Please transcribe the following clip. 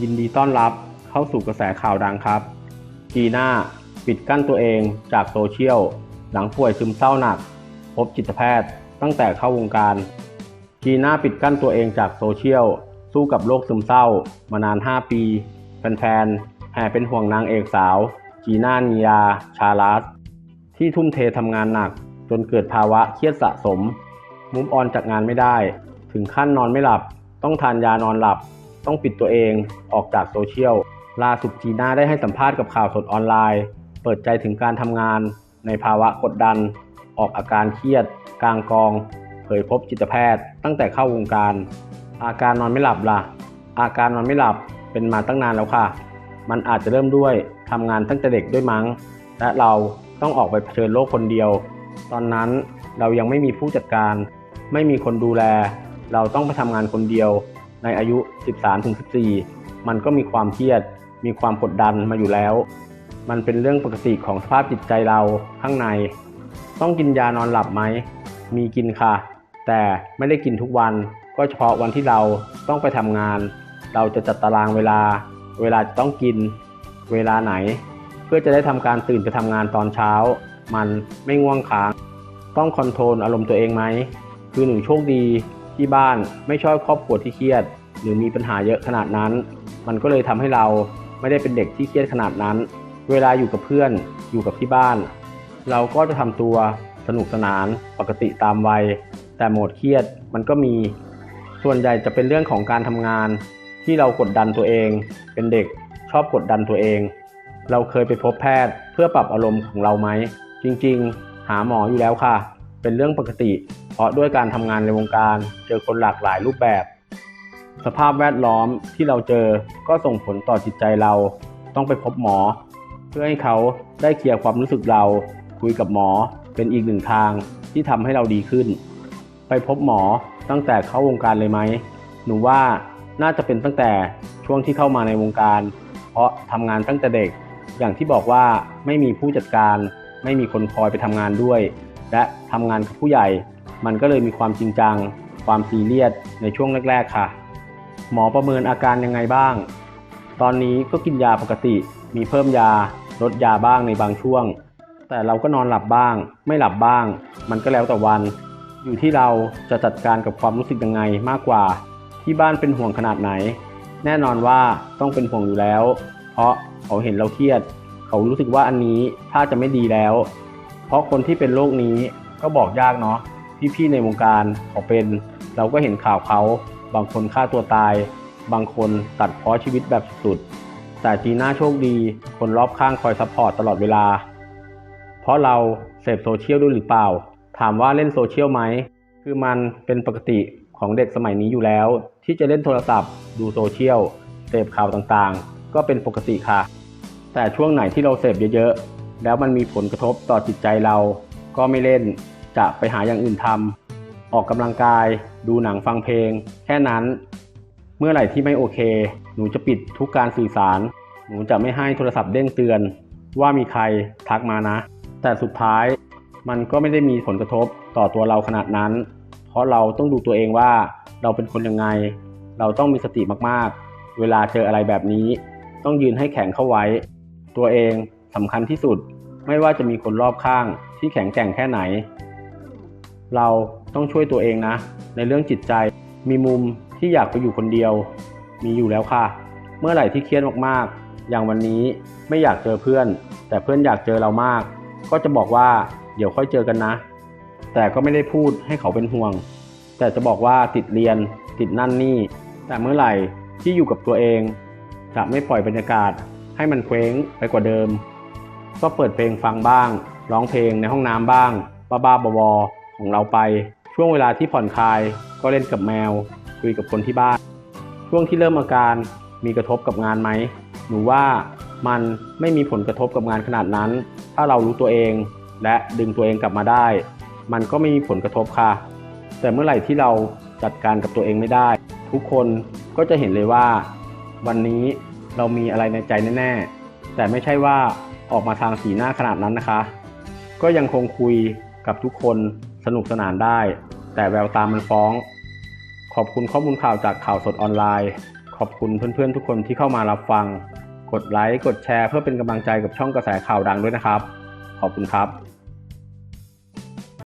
ยินดีต้อนรับเข้าสู่กระแสข่าวดังครับจีน่าปิดกั้นตัวเองจากโซเชียล หลังป่วยซึมเศร้าหนัก พบจิตแพทย์ตั้งแต่เข้าวงการจีน่าปิดกั้นตัวเองจากโซเชียล สู้กับโรคซึมเศร้า มานาน 5 ปีแฟนๆแห่เป็นห่วงนางเอกสาว จีน่านียา ชาลัส ที่ทุ่มเททำงานหนัก จนเกิดภาวะเครียดสะสม มุมออนจากงานไม่ได้ ถึงขั้นนอนไม่หลับ ต้องทานยานอนหลับ ต้องปิดตัวเองออกจากโซเชียลล่าสุดจีน่าได้ให้สัมภาษณ์กับข่าวสดออนไลน์ เปิดใจถึงการทำงานในภาวะกดดัน ออกอาการเครียด กลางกอง เผยพบจิตแพทย์ ตั้งแต่เข้าวงการ อาการนอนไม่หลับล่ะ อาการนอนไม่หลับเป็นมาตั้งนานแล้วค่ะ มันอาจจะเริ่มด้วยทำงานตั้งแต่เด็กด้วยมั้ง และเราต้องออกไปเผชิญโลกคนเดียว ตอนนั้นเรายังไม่มีผู้จัดการ ไม่มีคนดูแล เราต้องไปทำงานคนเดียว ในอายุ 13-14 มันก็มีความเครียด มีความกดดันมาอยู่แล้ว มันเป็นเรื่องปกติของสภาพจิตใจเราข้างใน ต้องกินยานอนหลับไหม มีกินค่ะ แต่ไม่ได้กินทุกวัน ก็เฉพาะวันที่เราต้องไปทำงาน เราจะจัดตารางเวลา เวลาจะต้องกิน เวลาไหน เพื่อจะได้ทำการตื่นไปทำงานตอนเช้า มันไม่ง่วงค้าง ต้องคอนโทรลอารมณ์ตัวเองไหม คือหนึ่งโชคดี ที่บ้านไม่ชอบครอบครัวที่เครียด หรือมีปัญหาเยอะขนาดนั้น มันก็เลยทำให้เราไม่ได้เป็นเด็กที่เครียดขนาดนั้น เวลาอยู่กับเพื่อนอยู่กับที่บ้าน เราก็จะทำตัวสนุกสนานปกติตามวัย แต่โหมดเครียดมันก็มี ส่วนใหญ่จะเป็นเรื่องของการทำงาน ที่เรากดดันตัวเอง เป็นเด็กชอบกดดันตัวเอง เราเคยไปพบแพทย์เพื่อปรับอารมณ์ของเราไหมจริง ๆ หาหมออยู่แล้วค่ะ เป็นเรื่องปกติ เพราะด้วยการทำงานในวงการเจอคนหลากหลายรูปแบบ สภาพแวดล้อมที่เราเจอก็ส่งผลต่อจิตใจเรา ต้องไปพบหมอ เพื่อให้เขาได้เคลียร์ความรู้สึกเรา คุยกับหมอเป็นอีกหนึ่งทางที่ทำให้เราดีขึ้น ไปพบหมอตั้งแต่เข้าวงการเลยไหมหนูว่าน่าจะเป็นตั้งแต่ช่วงที่เข้ามาในวงการ เพราะทำงานตั้งแต่เด็ก อย่างที่บอกว่าไม่มีผู้จัดการ ไม่มีคนคอยไปทำงานด้วย และทำงานกับผู้ใหญ่ มันก็เลยมีความจริงจัง ความซีเรียสในช่วงแรก ๆ ค่ะ หมอประเมินอาการยังไงบ้าง ตอนนี้ก็กินยาปกติ มีเพิ่มยา ลดยาบ้างในบางช่วง แต่เราก็นอนหลับบ้าง ไม่หลับบ้าง มันก็แล้วแต่วัน อยู่ที่เราจะจัดการกับความรู้สึกยังไงมากกว่า ที่บ้านเป็นห่วงขนาดไหน แน่นอนว่าต้องเป็นห่วงอยู่แล้ว เพราะเขาเห็นเราเครียด เขารู้สึกว่าอันนี้ถ้าจะไม่ดีแล้ว เพราะคนที่เป็นโรคนี้ก็บอกยากเนาะ พี่ๆในวงการเขาเป็น เราก็เห็นข่าวเขา บางคนฆ่าตัวตาย บางคนตัดเพาะชีวิตแบบสุดๆแต่จีน่าโชคดี คนรอบข้างคอยซัพพอร์ตตลอดเวลา เพราะเราเสพโซเชียลด้วยหรือเปล่า ถามว่าเล่นโซเชียลไหม คือมันเป็นปกติของเด็กสมัยนี้อยู่แล้ว ที่จะเล่นโทรศัพท์ ดูโซเชียลเสพข่าวต่างๆ ก็เป็นปกติค่ะ แต่ช่วงไหนที่เราเสพเยอะๆ แล้วมันมีผลกระทบต่อจิตใจเราก็ไม่เล่น จะไปหาอย่างอื่นทำออกกำลังกาย ดูหนังฟังเพลง แค่นั้น เมื่อไหร่ที่ไม่โอเค หนูจะปิดทุกการสื่อสาร หนูจะไม่ให้โทรศัพท์เด้งเตือน ว่ามีใครทักมานะ แต่สุดท้ายมันก็ไม่ได้มีผลกระทบต่อตัวเราขนาดนั้น เพราะเราต้องดูตัวเองว่าเราเป็นคนยังไง เราต้องมีสติมากๆ เวลาเจออะไรแบบนี้ ต้องยืนให้แข็งเข้าไว้ ตัวเองสำคัญที่สุด ไม่ว่าจะมีคนรอบข้างที่แข็งแกร่งแค่ไหน เราต้องช่วยตัวเองนะ ในเรื่องจิตใจ มีมุมที่อยากไปอยู่คนเดียว มีอยู่แล้วค่ะ เมื่อไหร่ที่เครียดมากๆ อย่างวันนี้ไม่อยากเจอเพื่อน แต่เพื่อนอยากเจอเรามาก ก็จะบอกว่าเดี๋ยวค่อยเจอกันนะ แต่ก็ไม่ได้พูดให้เขาเป็นห่วง แต่จะบอกว่าติดเรียน ติดนั่นนี่ แต่เมื่อไหร่ที่อยู่กับตัวเอง จะไม่ปล่อยบรรยากาศ ให้มันเคว้งไปกว่าเดิม ก็เปิดเพลงฟังบ้าง ร้องเพลงในห้องน้ำบ้าง บ้าๆบอๆ ของเราไป ช่วงเวลาที่ผ่อนคลาย ก็เล่นกับแมว คุยกับคนที่บ้าน ช่วงที่เริ่มอาการมีกระทบกับงานไหม หนูว่ามันไม่มีผลกระทบกับงานขนาดนั้น ถ้าเรารู้ตัวเอง และดึงตัวเองกลับมาได้ มันก็ไม่มีผลกระทบค่ะ แต่เมื่อไหร่ที่เราจัดการกับตัวเองไม่ได้ ทุกคนก็จะเห็นเลยว่า วันนี้เรามีอะไรในใจแน่ๆ แต่ไม่ใช่ว่าออกมาทางสีหน้าขนาดนั้นนะคะ ก็ยังคงคุยกับทุกคน สนุกสนานได้ แต่แววตามันฟ้อง ขอบคุณข้อมูลข่าวจากข่าวสดออนไลน์ ขอบคุณเพื่อนๆทุกคนที่เข้ามารับฟัง กดไลค์กดแชร์เพื่อเป็นกำลังใจกับช่องกระแสข่าวดังด้วยนะครับ ขอบคุณครับ